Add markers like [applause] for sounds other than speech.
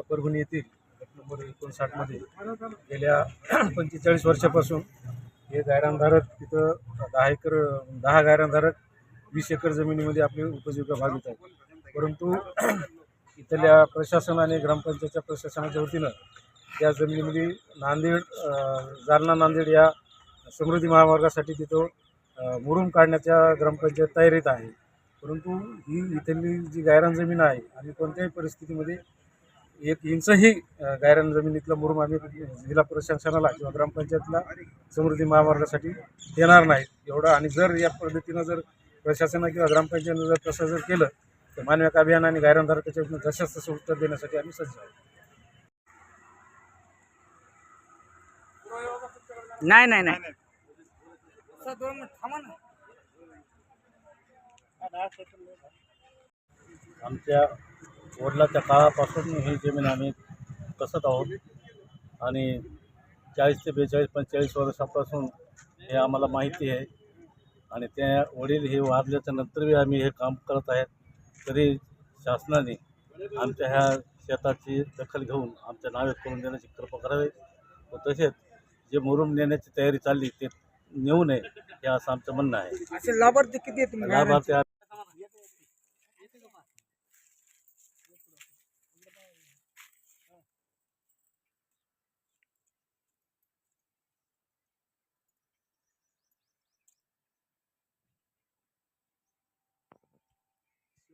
परभणी येथील नंबर एकोणसाठमध्ये गेल्या [clears throat] पंचेचाळीस वर्षापासून हे गायरानधारक तिथं दहा एकर दहा गायरानधारक वीस एकर जमिनीमध्ये आपली उपजीविका भागवत आहे परंतु [clears throat] इथल्या प्रशासनाने ग्रामपंचायतच्या प्रशासनाच्या वतीनं त्या जमिनीमध्ये नांदेड जालना नांदेड या समृद्धी महामार्गासाठी तिथं मुरुम काढण्याच्या ग्रामपंचायत तयारीत आहे. परंतु ही इथली जी गायरान जमीन आहे आणि कोणत्याही परिस्थितीमध्ये एक इंचही गायरान जमिनीतला मुरुम आम्ही जिल्हा प्रशासनाला किंवा ग्रामपंचायतला समृद्धी महामार्गासाठी देणार नाहीत एवढं आणि जर या पद्धतीनं जर प्रशासनानं किंवा ग्रामपंचायतीनं जर तसं जर केलं तर मानवी अभियान आणि गायरानधारकाच्या विरुद्ध जशाच तसं उत्तर देण्यासाठी आम्ही सज्ज आहोत. नाही नाही नाही. आमच्या वडिलाच्या काळापासून ही जमीन आम्ही कसत आहोत आणि चाळीस ते बेचाळीस पंचेचाळीस वर्षापासून हे आम्हाला माहिती आहे. आणि त्या वडील हे वारल्याच्या नंतर बी आम्ही हे काम करत आहेत. तरी शासनाने आमच्या ह्या शेताची दखल घेऊन आमच्या नावे करून देण्याची कृपा करावी व तसेच जे मुरुम नेण्याची तयारी चालली ते नेऊ नये हे असं आमचं म्हणणं आहे. असे लाभार्थी किती लाभार्थी